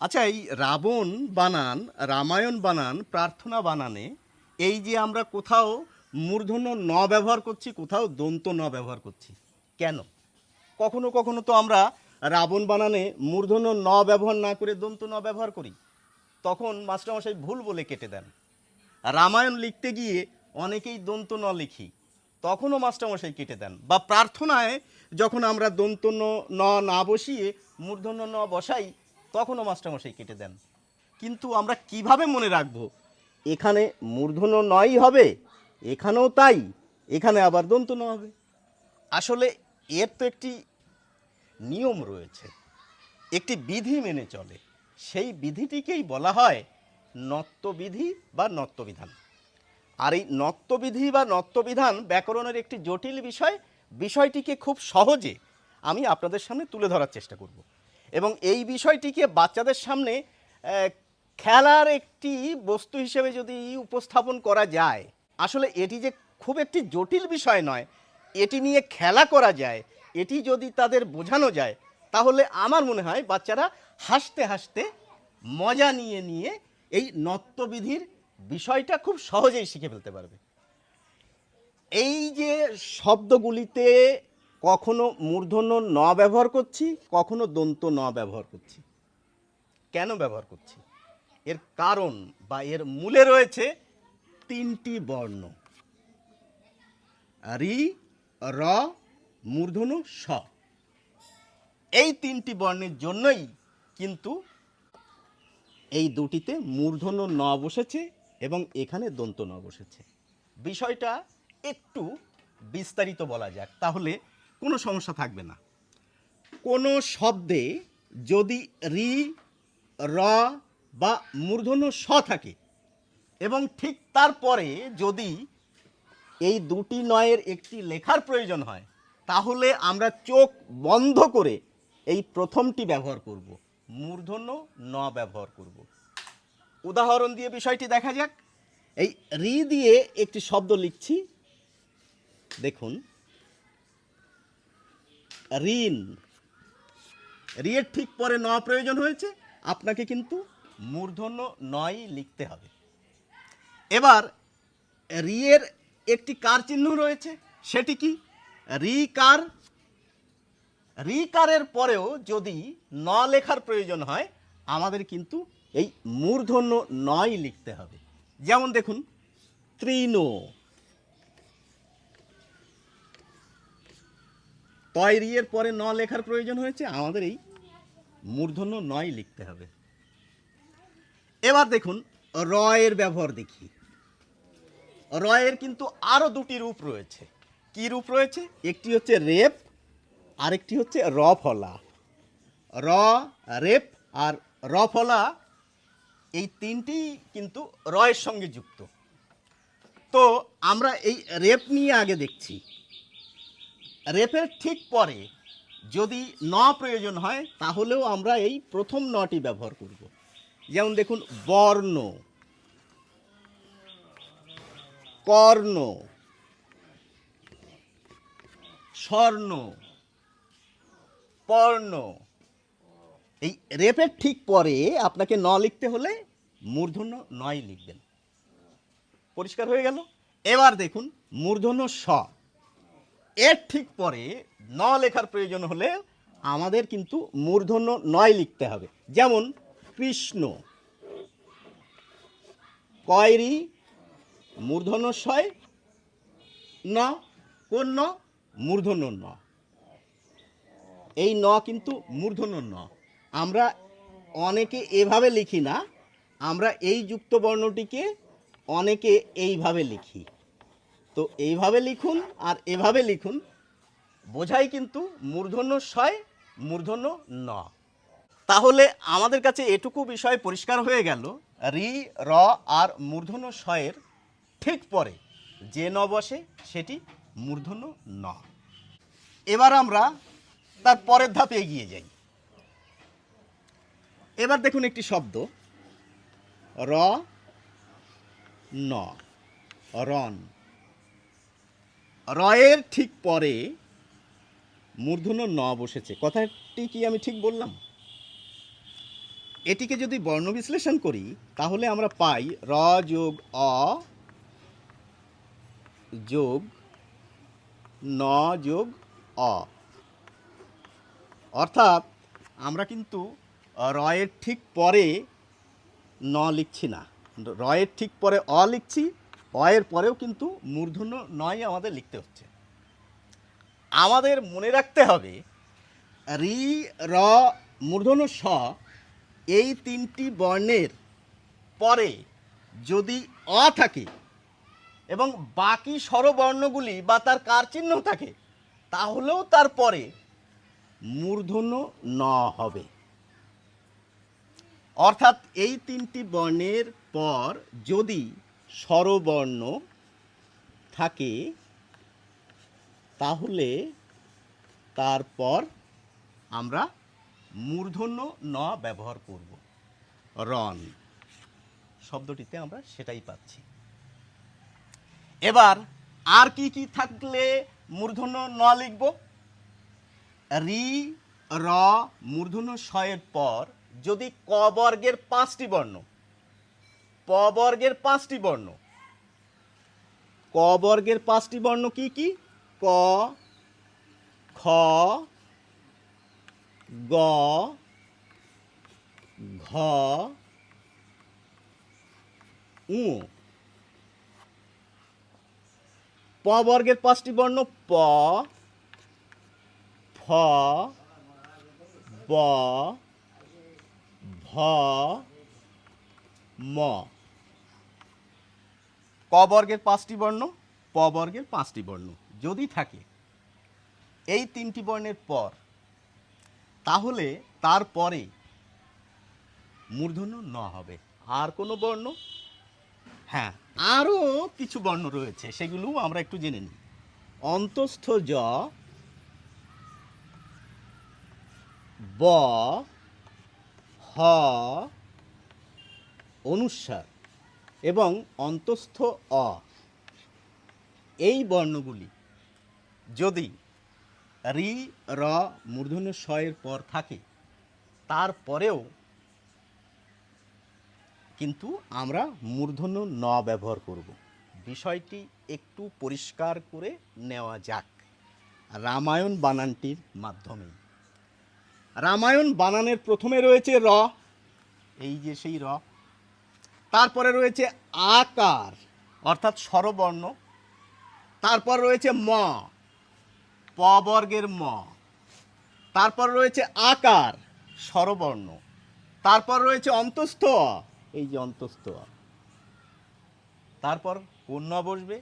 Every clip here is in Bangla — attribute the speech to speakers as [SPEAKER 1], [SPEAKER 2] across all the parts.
[SPEAKER 1] আচ্ছা এই রাবণ বানান, রামায়ণ বানান, প্রার্থনা বানানে, এই যে আমরা কোথাও মূর্ধন্য ন ব্যবহার করছি, কোথাও দন্ত ন ব্যবহার করছি, কেন? কখনো কখনো তো আমরা রাবণ বানানে মূর্ধন্য ন ব্যবহার না করে দন্ত ন ব্যবহার করি। তখন মাস্টারমশাই ভুল বলে কেটে দেন। রামায়ণ লিখতে গিয়ে অনেকেই দন্ত ন লিখি, তখনও মাস্টারমশাই কেটে দেন। বা প্রার্থনায় যখন আমরা দন্ত ন- ন বসিয়ে মূর্ধন্য ন বসাই তখনও মাস্টারমশাই কেটে দেন। কিন্তু আমরা কীভাবে মনে রাখব? এখানে মূর্ধন্য নই হবে, এখানেও তাই, এখানে আবার দন্ত ন হবে। আসলে এর তো একটি নিয়ম রয়েছে, একটি বিধি মেনে চলে। সেই বিধিটিকেই বলা হয় নত্যবিধি বা নত্যবিধান আর এই নত্যবিধি বা নত্যবিধান ব্যাকরণের একটি জটিল বিষয়, বিষয়টিকে খুব সহজে আমি আপনাদের সামনে তুলে ধরার চেষ্টা করব। এবং এই বিষয়টিকে বাচ্চাদের সামনে খেলার একটি বস্তু হিসেবে যদি উপস্থাপন করা যায়, আসলে এটি যে খুব একটি জটিল বিষয় নয়, এটি নিয়ে খেলা করা যায়, এটি যদি তাদের বোঝানো যায়, তাহলে আমার মনে হয় বাচ্চারা হাসতে হাসতে মজা নিয়ে নিয়ে এই নত্যবিধির বিষয়টা খুব সহজেই শিখে ফেলতে পারবে। এই যে শব্দগুলিতে কখনো মূর্ধন্য ন ব্যবহার করছি, কখনো দন্ত ন ব্যবহার করছি। কেন ব্যবহার করছি? এর কারণ বা এর মূলে রয়েছে তিনটি বর্ণ। রি, র, মূর্ধন্য, স। এই তিনটি বর্ণের জন্যই কিন্তু এই দুটিতে মূর্ধন্য ন বসেছে এবং এখানে দন্ত ন বসেছে। বিষয়টা একটু বিস্তারিত বলা যাক। তাহলে কোনো সমস্যা থাকবে না। কোনো শব্দে যদি রি, র বা মূর্ধন্য স থাকে এবং ঠিক তারপরে যদি এই দুটি নয়ের একটি লেখার প্রয়োজন হয়, তাহলে আমরা চোখ বন্ধ করে এই প্রথমটি ব্যবহার করব। মূর্ধন্য ন ব্যবহার করব। উদাহরণ দিয়ে বিষয়টি দেখা যাক। এই রি দিয়ে একটি শব্দ লিখছি। দেখুন। ঋণ। রিয়ের ঠিক পরে ন প্রয়োজন হয়েছে, আপনাকে কিন্তু মূর্ধন্য নয় লিখতে হবে। এবার রিয়ের একটি কার চিহ্ন রয়েছে, সেটি কি? রি কার রি কারের পরেও যদি ন লেখার প্রয়োজন হয়, আমাদের কিন্তু এই মূর্ধন্য নয় লিখতে হবে। যেমন দেখুন, তৃণ। তয় এর পরে ন লেখার প্রয়োজন হয়েছে, আমাদের এই মূর্ধন্য নয় লিখতে হবে। এবার দেখুন, রয়ের ব্যবহার দেখি। রয়ের কিন্তু আরও দুটি রূপ রয়েছে। কি রূপ রয়েছে? একটি হচ্ছে রেপ, আরেকটি হচ্ছে র ফলা র, রেপ আর র ফলা এই তিনটি কিন্তু রয়ের সঙ্গে যুক্ত। তো আমরা এই রেপ নিয়ে আগে দেখছি। রেপের ঠিক পরে যদি ন প্রয়োজন হয়, তাহলেও আমরা এই প্রথম নটি ব্যবহার করব। যেমন দেখুন, বর্ণ, কর্ণ, স্বর্ণ, পর্ণ। এই রেপের ঠিক পরে আপনাকে ন লিখতে হলে মূর্ধন্য নয় লিখবেন। পরিষ্কার হয়ে গেল? এবার দেখুন, মূর্ধন্য স এর ঠিক পরে ন লেখার প্রয়োজন হলে আমাদের কিন্তু মূর্ধন্য নয় লিখতে হবে। যেমন, কৃষ্ণ কয়রি মূর্ধন্য শয় ন কোন ন মূর্ধন্য ন। এই ন কিন্তু মূর্ধন্য ন। আমরা অনেকে এভাবে লিখি না, আমরা এই যুক্ত বর্ণটিকে অনেকে এইভাবে লিখি। তো এইভাবে লিখুন আর এভাবে লিখুন। বোঝাই কিন্তু মূর্ধন্য শয় মূর্ধন্য ন। তাহলে আমাদের কাছে এটুকু বিষয় পরিষ্কার হয়ে গেল। রি, র আর মূর্ধন্য শয়ের ঠিক পরে যে ন বসে সেটি মূর্ধন্য ন। এবার আমরা তার পরের ধাপে এগিয়ে যাই। এবার দেখুন একটি শব্দ। র, ন রন রয়ের ঠিক পরে মূর্ধন্য ন বসেছে। কথাটি কি আমি ঠিক বললাম? এটিকে যদি বর্ণ বিশ্লেষণ করি, তাহলে আমরা পাই র যোগ অ যোগ ন যোগ অ। অর্থাৎ আমরা কিন্তু রয়ের ঠিক পরে ন লিখছি না। রয়ের ঠিক পরে অ লিখছি অয়ের পরেও কিন্তু মূর্ধন্য নয় আমাদের লিখতে হচ্ছে। আমাদের মনে রাখতে হবে, রি, র, মূর্ধন্য স এই তিনটি বর্ণের পরে যদি অ থাকে এবং বাকি স্বরবর্ণগুলি বা তার কার চিহ্ন থাকে, তাহলেও তার পরে মূর্ধন্য ন হবে। অর্থাৎ এই তিনটি বর্ণের পর যদি স্বরবর্ণ থাকে, তাহলে তারপর আমরা মূর্ধন্য ন ব্যবহার করব। রন শব্দটিতে আমরা সেটাই পাচ্ছি। এবার আর কি কি থাকলে মূর্ধন্য ন লিখব? রি, র, মূর্ধন্য শয়ের পর যদি ক বর্গের পাঁচটি বর্ণ প বর্গের পাঁচটি বর্ণ। ক বর্গের পাঁচটি বর্ণ কি কি? ক, খ, গ, ঘ, উ। প বর্গের পাঁচটি বর্ণ প, ফ, ব, ভ, ম। ক বর্গের পাঁচটি বর্ণ, প বর্গের পাঁচটি বর্ণ যদি থাকে, এই তিনটি বর্ণের পর, তাহলে তারপরে মূর্ধন্য ন হবে। আর কোনো বর্ণ? হ্যাঁ আরও কিছু বর্ণ রয়েছে সেগুলো আমরা একটু জেনে নিই। অন্তস্থ জ, ব, হ অনুস্বার এবং অন্তস্থ অ। এই বর্ণগুলি যদি রি, র মূর্ধন্য শয়ের পর থাকে, তারপরেও কিন্তু আমরা মূর্ধন্য ন ব্যবহার করব। বিষয়টি একটু পরিষ্কার করে নেওয়া যাক রামায়ণ বানানটির মাধ্যমে রামায়ণ বানানের প্রথমে রয়েছে র। এই যে সেই র তারপরে রয়েছে আকার, অর্থাৎ স্বরবর্ণ। তারপর রয়েছে ম, প বর্গের ম। তারপর রয়েছে আকার, স্বরবর্ণ। তারপর রয়েছে অন্তস্থ, এই যে অন্তস্থ। তারপর কোন বসবে?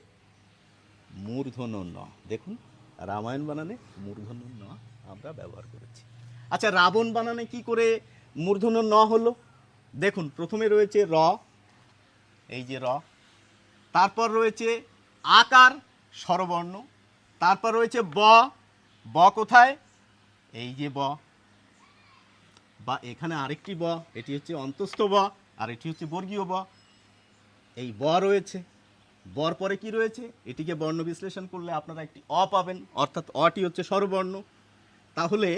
[SPEAKER 1] মূর্ধন ন। দেখুন, রামায়ণ বানানে মূর্ধন ন আমরা ব্যবহার করেছি। আচ্ছা রাবণ বানানে কি করে মূর্ধন ন হলো? দেখুন, প্রথমে রয়েছে র এই যে র। তারপর রয়েছে আকার, স্বরবর্ণ। তারপর রয়েছে ব। ব কোথায়? এই যে ব। বা এখানে আরেকটি ব, এটি হচ্ছে অন্তস্থ ব, আর এটি হচ্ছে বর্গীয় ব। এই ব রয়েছে। বর পরে কি রয়েছে? এটিকে বর্ণ বিশ্লেষণ করলে আপনারা একটি অ পাবেন, অর্থাৎ অটি হচ্ছে স্বরবর্ণ। তাহলে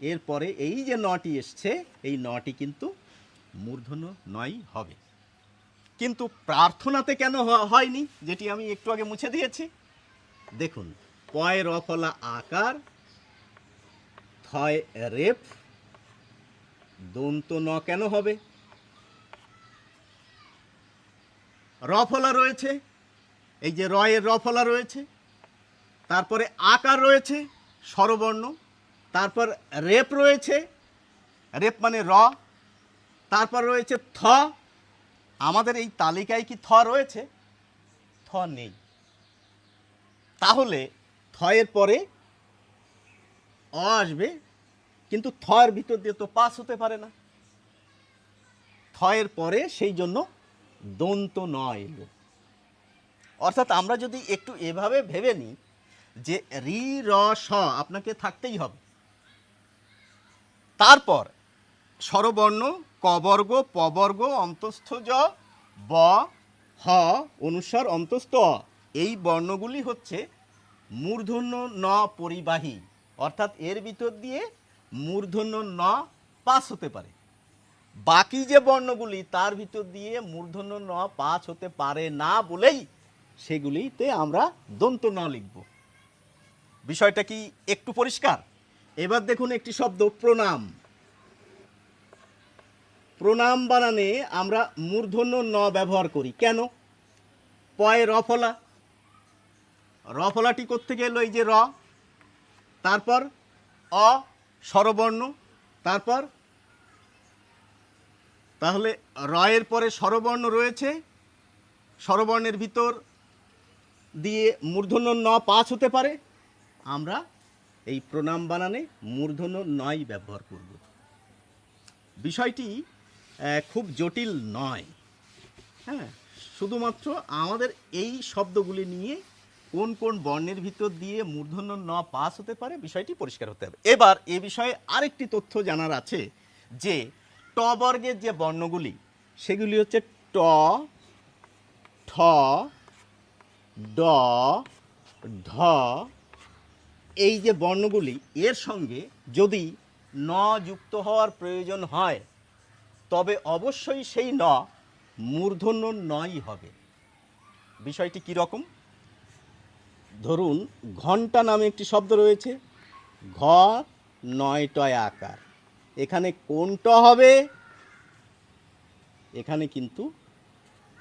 [SPEAKER 1] এরপরে এই যে নটি এসছে, এই নটি কিন্তু মূর্ধন্য নয় হবে। কিন্তু প্রার্থনাতে কেন হয়নি, যেটি আমি একটু আগে মুছে দিয়েছি? দেখুন পয় রফলা আকার, থয় রেপ, দন্ত ন কেন হবে? রফলা রয়েছে, এই যে রয়ের রফলা রয়েছে, তারপরে আকার রয়েছে, স্বরবর্ণ, তারপর রেপ রয়েছে, রেপ মানে র, তারপর রয়েছে থ আমাদের এই তালিকায় কি থ রয়েছে? থ নেই। তাহলে থয়ের পরে অ আসবে, কিন্তু থয়ের ভিতর দিয়ে তো পাস হতে পারে না। থয়ের পরে সেই জন্য দন্ত ন এলো। অর্থাৎ আমরা যদি একটু এভাবে ভেবে নিই যে রি, র, স আপনাকে থাকতেই হবে। তারপর স্বরবর্ণ কবর্গ, পবর্গ, অন্তস্থ জ, ব, হ অনুসার অন্তস্থ এই বর্ণগুলি হচ্ছে মূর্ধন্য ন পরিবাহী। অর্থাৎ এর ভিতর দিয়ে মূর্ধন্য ন পাস হতে পারে। বাকি যে বর্ণগুলি, তার ভিতর দিয়ে মূর্ধন্য ন পাঁচ হতে পারে না বলেই সেগুলিতে আমরা দন্ত ন লিখব। বিষয়টা কি একটু পরিষ্কার? এবার দেখুন একটি শব্দ, প্রণাম। প্রণাম বানানে আমরা মূর্ধন্য ন ব্যবহার করি। কেন? পয়ে রফলা রফলাটি করতে গেল এই যে র। তারপর অ, স্বরবর্ণ। তারপর তাহলে রয়ের পরে স্বরবর্ণ রয়েছে। স্বরবর্ণের ভিতর দিয়ে মূর্ধন্য ন পাঁচ হতে পারে। আমরা এই প্রণাম বানানে মূর্ধন্য নয় ব্যবহার করব। বিষয়টি খুব জটিল নয়। হ্যাঁ শুধুমাত্র আমাদের এই শব্দগুলি নিয়ে কোন কোন বর্ণের ভিতর দিয়ে মূর্ধন্য ন পাস হতে পারে বিষয়টি পরিষ্কার হতে হবে। এবার এ বিষয়ে আরেকটি তথ্য জানার আছে যে ট বর্গের যে বর্ণগুলি, সেগুলি হচ্ছে ট, ঠ, ড ঢ এই যে বর্ণগুলি, এর সঙ্গে যদি ন যুক্ত হওয়ার প্রয়োজন হয় তবে অবশ্যই সেই ন মূর্ধন্য নই হবে। বিষয়টি কি রকম? ধরুন, ঘণ্টা নামে একটি শব্দ রয়েছে। ঘ নয় টয় আকার। এখানে কোনটা হবে? এখানে কিন্তু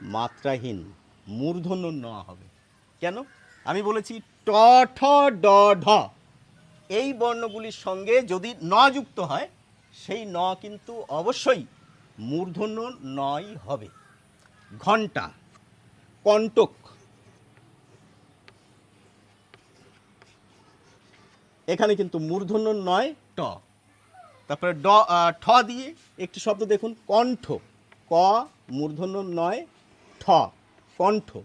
[SPEAKER 1] মাত্রাহীন, মূর্ধন্য ন হবে। কেন? আমি বলেছি ট, ঠ, ড, ঢ। এই বর্ণগুলির সঙ্গে যদি ন যুক্ত হয়, সেই ন কিন্তু অবশ্যই মূর্ধন্য নয় হবে। ঘণ্টা কণ্টক। এখানে কিন্তু মূর্ধন্য নয়, ট। তারপরে ড ঠ দিয়ে একটি শব্দ দেখুন, কণ্ঠ। ক, মূর্ধন্য নয়, ঠ, কণ্ঠ।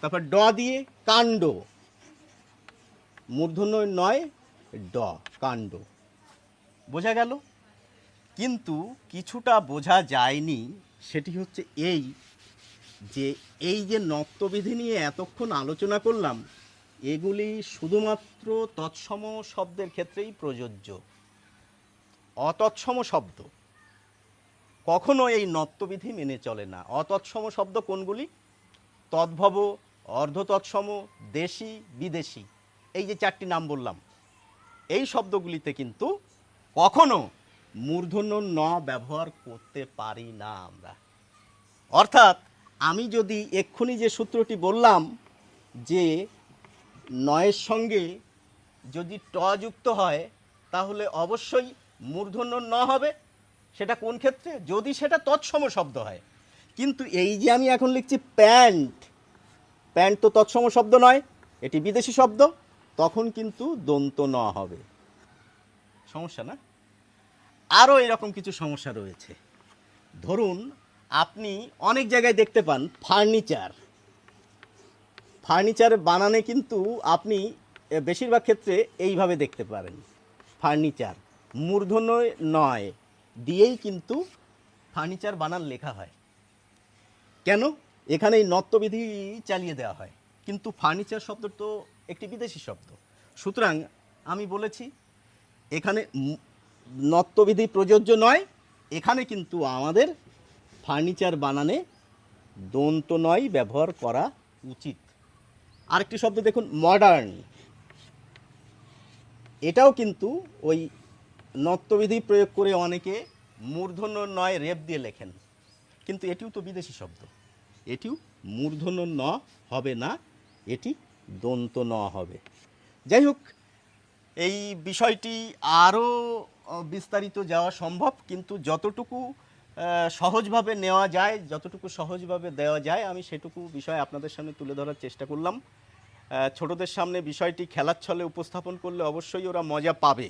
[SPEAKER 1] তারপর ড দিয়ে কাণ্ড। মূর্ধন্য নয়, ড, কাণ্ড। বোঝা গেল? কিন্তু কিছুটা বোঝা যায়নি সেটি হচ্ছে এই যে এই যে নক্তবিধি নিয়ে এতক্ষণ আলোচনা করলাম, এগুলি শুধুমাত্র তৎসম শব্দের ক্ষেত্রেই প্রযোজ্য। অতৎসম শব্দ। কখনো এই নত্যবিধি মেনে চলে না। অতৎসম শব্দ কোনগুলি? তদ্ভব, অর্ধতৎসম, দেশি, বিদেশি। এই যে চারটি নাম বললাম, এই শব্দগুলিতে কিন্তু কখনো মূর্ধন্য ন ব্যবহার করতে পারি না আমরা। অর্থাৎ, আমি যদি এক্ষুনি যে সূত্রটি বললাম যে নয়ের সঙ্গে যদি ট যুক্ত হয়, তাহলে অবশ্যই মূর্ধন্য ন হবে। সেটা কোন ক্ষেত্রে? যদি সেটা তৎসম শব্দ হয়। কিন্তু এই যে আমি এখন লিখছি প্যান্ট প্যান্ট তো তৎসম শব্দ নয়, এটি বিদেশি শব্দ, তখন কিন্তু দন্ত ন হবে। সমস্যা না? আরও এরকম কিছু সমস্যা রয়েছে। ধরুন, আপনি অনেক জায়গায় দেখতে পান ফার্নিচার। ফার্নিচার বানানে কিন্তু আপনি বেশিরভাগ ক্ষেত্রে এইভাবে দেখতে পারেন। ফার্নিচার মূর্ধন্য নয়, দিয়েই কিন্তু ফার্নিচার বানান লেখা হয়। কেন? এখানে এই নত্যবিধি চালিয়ে দেওয়া হয়। কিন্তু ফার্নিচার শব্দ তো একটি বিদেশি শব্দ। সুতরাং আমি বলেছি, এখানে নত্যবিধি প্রযোজ্য নয়, এখানে কিন্তু আমাদের ফার্নিচার বানানে দন্ত নয় ব্যবহার করা উচিত। আরেকটি শব্দ দেখুন মডার্ন এটাও কিন্তু ওই নত্যবিধি প্রয়োগ করে অনেকে মূর্ধন্য নয় রেপ দিয়ে লেখেন। কিন্তু এটিও তো বিদেশি শব্দ। এটিও মূর্ধন্য ন হবে না, এটি দন্ত ন হবে। যাই হোক, এই বিষয়টি আরও বিস্তারিত যাওয়া সম্ভব, কিন্তু যতটুকু সহজভাবে নেওয়া যায়, যতটুকু সহজভাবে দেওয়া যায়, আমি সেটুকু বিষয় আপনাদের সামনে তুলে ধরার চেষ্টা করলাম। ছোটদের সামনে বিষয়টি খেলার ছলে উপস্থাপন করলে অবশ্যই ওরা মজা পাবে।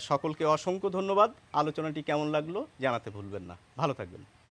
[SPEAKER 1] সকলকে অসংখ্য ধন্যবাদ। আলোচনাটি কেমন লাগল জানাতে ভুলবেন না। ভালো থাকবেন।